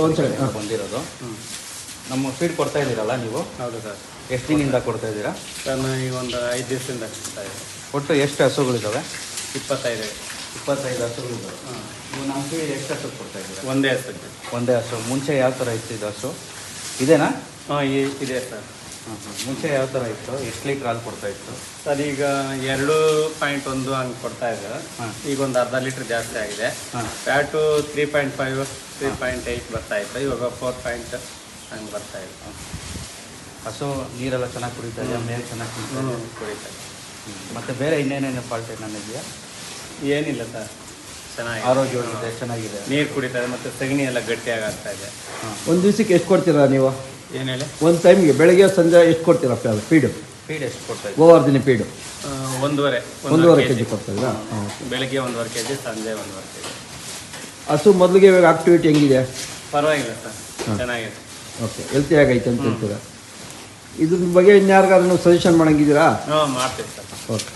ಬಂದಿರೋದು. ನಮ್ಮ ಫೀಡ್ ಕೊಡ್ತಾ ಇದ್ದೀರಲ್ಲ ನೀವು? ಹೌದು ಸರ್. ಎಷ್ಟು ದಿನದಿಂದ ಕೊಡ್ತಾ ಇದ್ದೀರಾ? ಸರ್ ನಾನು ಈಗ ಒಂದು ಐದು ದಿವಸದಿಂದ ಕೊಡ್ತಾ ಇದ್ದೀನಿ. ಒಟ್ಟು ಎಷ್ಟು ಹಸುಗಳಿದ್ದಾವೆ ಇಪ್ಪತ್ತೈದು. ಇಪ್ಪತ್ತೈದು ಹಸುಗಳಿದ್ದಾವೆ ನೀವು ನಮ್ಮ ಫೀಡ್ ಎಷ್ಟು ಹಸು ಕೊಡ್ತಾ ಇದ್ದೀರಾ? ಒಂದೇ ಹಸು ಒಂದೇ ಹಸು. ಮುಂಚೆ ಯಾವ ಥರ ಇತ್ತು ಇದು ಹಸು? ಇದೇನಾ? ಹಾಂ ಇದೆ ಸರ್. ಮುಂಚೆ ಯಾವ ಥರ ಇತ್ತು? ಎಷ್ಟು ಲೀಟ್ರ್ ಹಾಲು ಕೊಡ್ತಾ ಇತ್ತು? ಸರ್ ಈಗ ಎರಡು ಪಾಯಿಂಟ್ ಒಂದು ಹಂಗೆ ಕೊಡ್ತಾ ಇದ್ದಾರೆ ಹಾಂ. ಈಗ ಒಂದು ಅರ್ಧ ಲೀಟ್ರ್ ಜಾಸ್ತಿ ಆಗಿದೆ. ಹಾಂ fat three point five three point eight ಬರ್ತಾ ಇತ್ತು. ಇವಾಗ ಫೋರ್ ಪಾಯಿಂಟ್ ಹಂಗೆ ಬರ್ತಾ ಇದೆ. ಹಸು ನೀರೆಲ್ಲ ಚೆನ್ನಾಗಿ ಕುಡಿತಾ ಇದೆ ಮೇಲೆ ಚೆನ್ನಾಗಿ ಕುಡಿತಾ ಇದೆ. ಮತ್ತೆ ಬೇರೆ ಇನ್ನೇನೇನು ಫಾಲ್ಟ್ ಏನಾನ ಇದೆಯಾ? ಏನಿಲ್ಲ ಸರ್. ಚೆನ್ನಾಗಿ ಆರೋಗ್ಯವಾಗಿದೆ ಚೆನ್ನಾಗಿದೆ. ನೀರು ಕುಡಿತಾ ಇದೆ ಮತ್ತು ಸಗಣಿ ಎಲ್ಲ ಗಟ್ಟಿಯಾಗಿ ಆಗ್ತಾ ಇದೆ. ಒಂದು ದಿವಸಕ್ಕೆ ಎಷ್ಟು ಕೊಡ್ತೀರಾ ನೀವು? ಏನು ಹೇಳಿ? ಒಂದು ಟೈಮ್ಗೆ ಬೆಳಗ್ಗೆ ಸಂಜೆ ಎಷ್ಟು ಕೊಡ್ತೀರಾ ಫೀಡು ಫೀಡ್ ಎಷ್ಟು ಕೊಡ್ತಾ ಓವರ್ ದಿನ ಫೀಡು ಒಂದೂವರೆ ಒಂದೂವರೆ ಕೆ. ಜಿ ಕೊಡ್ತೀರಾ? ಹಾಂ ಬೆಳಗ್ಗೆ ಒಂದೂವರೆ ಕೆ ಜಿ ಸಂಜೆ ಒಂದೂವರೆ ಕೆ ಜಿ ಹಸು ಮೊದಲಿಗೆ ಇವಾಗ ಆಕ್ಟಿವಿಟಿ ಹೆಂಗಿದೆ? ಪರವಾಗಿಲ್ಲ ಸರ್ ಚೆನ್ನಾಗಿದೆ. ಓಕೆ ಹೆಲ್ತಿ ಆಗೈತೆ ಅಂತ ಹೇಳ್ತೀರಾ? ಇದ್ರ ಬಗ್ಗೆ ಇನ್ಯಾರಿಗಾದ್ರೂ ಸಜೆಷನ್ ಮಾಡಂಗಿದ್ದೀರಾ? ಹಾಂ ಮಾಡ್ತೀವಿ ಸರ್. ಓಕೆ